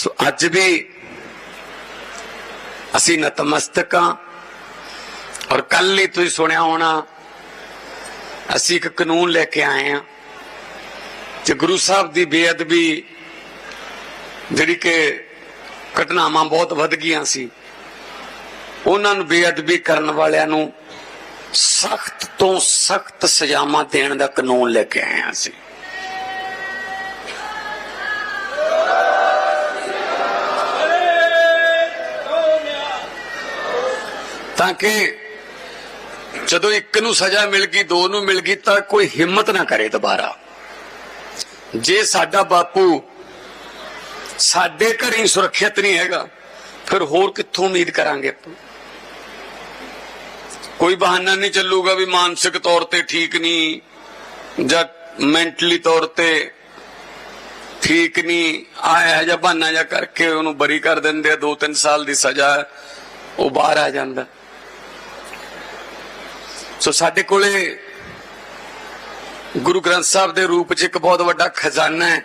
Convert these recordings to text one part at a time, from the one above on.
ਸੋ ਅੱਜ ਵੀ ਅਸੀਂ ਨਤਮਸਤਕ ਹਾਂ ਔਰ ਕੱਲ ਹੀ ਤੁਸੀਂ ਸੁਣਿਆ ਹੋਣਾ, ਅਸੀਂ ਇੱਕ ਕਾਨੂੰਨ ਲੈ ਕੇ ਆਏ ਹਾਂ ਕਿ ਗੁਰੂ ਸਾਹਿਬ ਦੀ ਬੇਅਦਬੀ ਜਿਹੜੀ ਕਿ ਘਟਨਾਵਾਂ ਬਹੁਤ ਵੱਧ ਗਈਆਂ ਸੀ, ਉਹਨਾਂ ਨੂੰ ਬੇਅਦਬੀ ਕਰਨ ਵਾਲਿਆਂ ਨੂੰ ਸਖਤ ਤੋਂ ਸਖਤ ਸਜ਼ਾਵਾਂ ਦੇਣ ਦਾ ਕਾਨੂੰਨ ਲੈ ਕੇ ਆਏ ਹਾਂ ਅਸੀਂ। ਤਾਂ ਕਿ ਜਦੋਂ ਇੱਕ ਨੂੰ ਸਜ਼ਾ ਮਿਲ ਗਈ, ਦੋ ਨੂੰ ਮਿਲ ਗਈ, ਤਾਂ ਕੋਈ ਹਿੰਮਤ ਨਾ ਕਰੇ ਦੁਬਾਰਾ। ਜੇ ਸਾਡਾ ਬਾਪੂ ਸਾਡੇ ਘਰ ਹੀ ਸੁਰੱਖਿਅਤ ਨਹੀਂ ਹੈਗਾ, ਫਿਰ ਹੋਰ ਕਿੱਥੋਂ ਉਮੀਦ ਕਰਾਂਗੇ ਆਪਾਂ? ਕੋਈ ਬਹਾਨਾ ਨਹੀਂ ਚੱਲੂਗਾ ਵੀ ਮਾਨਸਿਕ ਤੌਰ ਤੇ ਠੀਕ ਨਹੀਂ, ਜਾਂ ਮੈਂਟਲੀ ਤੌਰ ਤੇ ਠੀਕ ਨਹੀਂ ਆਇਆ ਜਾਂ ਬਹਾਨਾ ਜਾਂ ਕਰਕੇ ਉਹਨੂੰ ਬਰੀ ਕਰ ਦਿੰਦੇ ਆ 2-3 ਸਾਲ ਦੀ ਸਜ਼ਾ, ਉਹ ਬਾਹਰ ਆ ਜਾਂਦਾ। ਸੋ ਸਾਡੇ ਕੋਲੇ ਗੁਰੂ ਗ੍ਰੰਥ ਸਾਹਿਬ ਦੇ ਰੂਪ 'ਚ ਇੱਕ ਬਹੁਤ ਵੱਡਾ ਖਜ਼ਾਨਾ ਹੈ।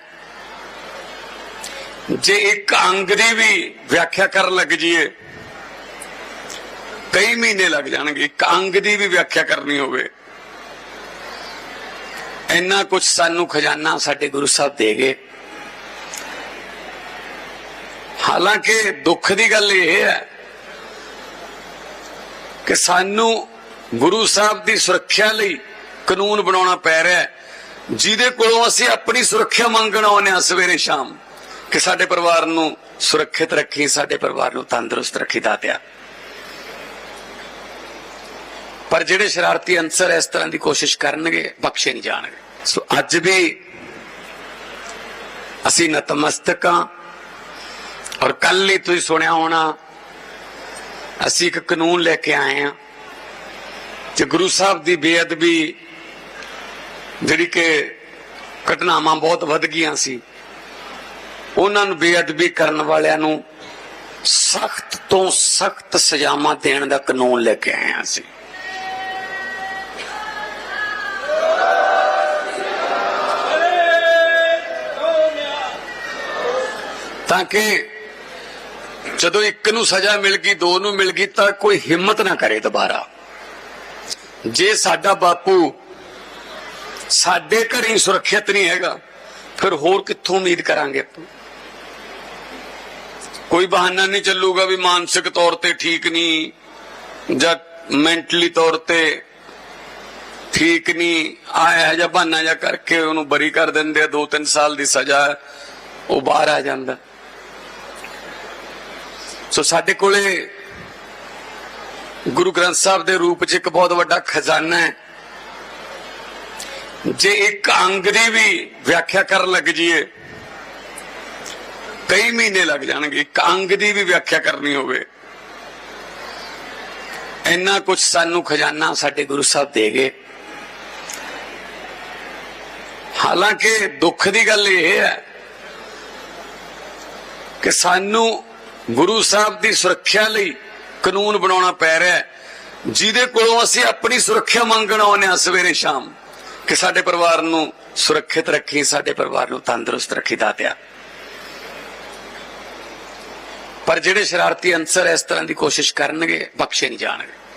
ਜੇ ਇੱਕ ਅੰਗ ਦੀ ਵੀ ਵਿਆਖਿਆ ਕਰਨ ਲੱਗ ਜਾਈਏ, ਕਈ ਮਹੀਨੇ ਲੱਗ ਜਾਣਗੇ, ਇੱਕ ਅੰਗ ਦੀ ਵੀ ਵਿਆਖਿਆ ਕਰਨੀ ਹੋਵੇ। ਇੰਨਾ ਕੁਝ ਸਾਨੂੰ ਖਜ਼ਾਨਾ ਸਾਡੇ ਗੁਰੂ ਸਾਹਿਬ ਦੇ ਗਏ। ਹਾਲਾਂਕਿ ਦੁੱਖ ਦੀ ਗੱਲ ਇਹ ਹੈ ਕਿ ਸਾਨੂੰ ਗੁਰੂ ਸਾਹਿਬ ਦੀ ਸੁਰੱਖਿਆ ਲਈ ਕਾਨੂੰਨ ਬਣਾਉਣਾ ਪੈ ਰਿਹਾ ਹੈ। ਜਿਹਦੇ ਕੋਲੋਂ ਅਸੀਂ ਆਪਣੀ ਸੁਰੱਖਿਆ ਮੰਗਣ ਆਉਂਦੇ ਹਾਂ ਸਵੇਰੇ ਸ਼ਾਮ, ਕਿ ਸਾਡੇ ਪਰਿਵਾਰ ਨੂੰ ਸੁਰੱਖਿਅਤ ਰੱਖੀ, ਸਾਡੇ ਪਰਿਵਾਰ ਨੂੰ ਤੰਦਰੁਸਤ ਰੱਖੀ ਦਾਤਿਆ ਪਰ ਜਿਹੜੇ ਸ਼ਰਾਰਤੀ ਅੰਸਰ ਇਸ ਤਰ੍ਹਾਂ ਦੀ ਕੋਸ਼ਿਸ਼ ਕਰਨਗੇ, ਬਖਸ਼ੇ ਨਹੀਂ ਜਾਣਗੇ। ਸੋ ਅੱਜ ਵੀ ਅਸੀਂ ਨਤਮਸਤਕ ਹਾਂ, ਔਰ ਕੱਲ ਹੀ ਤੁਸੀਂ ਸੁਣਿਆ ਹੋਣਾ, ਅਸੀਂ ਇੱਕ ਕਾਨੂੰਨ ਲੈ ਕੇ ਆਏ ਹਾਂ ਤੇ ਗੁਰੂ ਸਾਹਿਬ ਦੀ ਬੇਅਦਬੀ ਜਿਹੜੀ ਕਿ ਘਟਨਾਵਾਂ ਬਹੁਤ ਵੱਧ ਗਈਆਂ ਸੀ, ਉਹਨਾਂ ਨੂੰ ਬੇਅਦਬੀ ਕਰਨ ਵਾਲਿਆਂ ਨੂੰ ਸਖਤ ਤੋਂ ਸਖਤ ਸਜ਼ਾਵਾਂ ਦੇਣ ਦਾ ਕਾਨੂੰਨ ਲੈ ਕੇ ਆਏ ਸੀ। ਤਾਂ ਕਿ ਜਦੋਂ ਇੱਕ ਨੂੰ ਸਜ਼ਾ ਮਿਲ ਗਈ, ਦੋ ਨੂੰ ਮਿਲ ਗਈ, ਤਾਂ ਕੋਈ ਹਿੰਮਤ ਨਾ ਕਰੇ ਦੁਬਾਰਾ। ਜੇ ਸਾਡਾ ਬਾਪੂ ਸਾਡੇ ਘਰ ਹੀ ਸੁਰੱਖਿਅਤ ਨਹੀਂ ਹੈਗਾ, ਫਿਰ ਹੋਰ ਕਿੱਥੋਂ ਉਮੀਦ ਕਰਾਂਗੇ ਆਪਾਂ? ਕੋਈ ਬਹਾਨਾ ਨਹੀਂ ਚੱਲੂਗਾ ਵੀ ਮਾਨਸਿਕ ਤੌਰ ਤੇ ਠੀਕ ਨਹੀਂ, ਜਾਂ ਮੈਂਟਲੀ ਤੌਰ ਤੇ ਠੀਕ ਨਹੀਂ ਆਇਆ ਜਾਂ ਬਹਾਨਾ ਜਾਂ ਕਰਕੇ ਉਹਨੂੰ ਬਰੀ ਕਰ ਦਿੰਦੇ ਆ 2-3 ਸਾਲ ਦੀ ਸਜ਼ਾ, ਉਹ ਬਾਹਰ ਆ ਜਾਂਦਾ। ਸੋ ਸਾਡੇ ਕੋਲੇ ਗੁਰੂ ਗ੍ਰੰਥ ਸਾਹਿਬ ਦੇ ਰੂਪ 'ਚ ਇੱਕ ਬਹੁਤ ਵੱਡਾ ਖਜ਼ਾਨਾ ਹੈ। ਜੇ ਇੱਕ ਅੰਗ ਦੀ ਵੀ ਵਿਆਖਿਆ ਕਰਨ ਲੱਗ ਜਾਈਏ, ਕਈ ਮਹੀਨੇ ਲੱਗ ਜਾਣਗੇ, ਇੱਕ ਅੰਗ ਦੀ ਵੀ ਵਿਆਖਿਆ ਕਰਨੀ ਹੋਵੇ। ਇੰਨਾ ਕੁਝ ਸਾਨੂੰ ਖਜ਼ਾਨਾ ਸਾਡੇ ਗੁਰੂ ਸਾਹਿਬ ਦੇ ਗਏ। ਹਾਲਾਂਕਿ ਦੁੱਖ ਦੀ ਗੱਲ ਇਹ ਹੈ ਕਿ ਸਾਨੂੰ ਗੁਰੂ ਸਾਹਿਬ ਦੀ ਸੁਰੱਖਿਆ ਲਈ ਕਾਨੂੰਨ ਬਣਾਉਣਾ ਪੈ ਰਿਹਾ ਜਿਹਦੇ ਕੋਲੋਂ ਅਸੀਂ ਆਪਣੀ ਸੁਰੱਖਿਆ ਮੰਗਣ ਆਉਂਦੇ ਹਾਂ ਸਵੇਰੇ ਸ਼ਾਮ, ਕਿ ਸਾਡੇ ਪਰਿਵਾਰ ਨੂੰ ਸੁਰੱਖਿਅਤ ਰੱਖੀ, ਸਾਡੇ ਪਰਿਵਾਰ ਨੂੰ ਤੰਦਰੁਸਤ ਰੱਖੀ ਦਾਤਿਆ ਪਰ ਜਿਹੜੇ ਸ਼ਰਾਰਤੀ ਅੰਸਰ ਇਸ ਤਰ੍ਹਾਂ ਦੀ ਕੋਸ਼ਿਸ਼ ਕਰਨਗੇ, ਬਖਸ਼ੇ ਨਹੀਂ ਜਾਣਗੇ।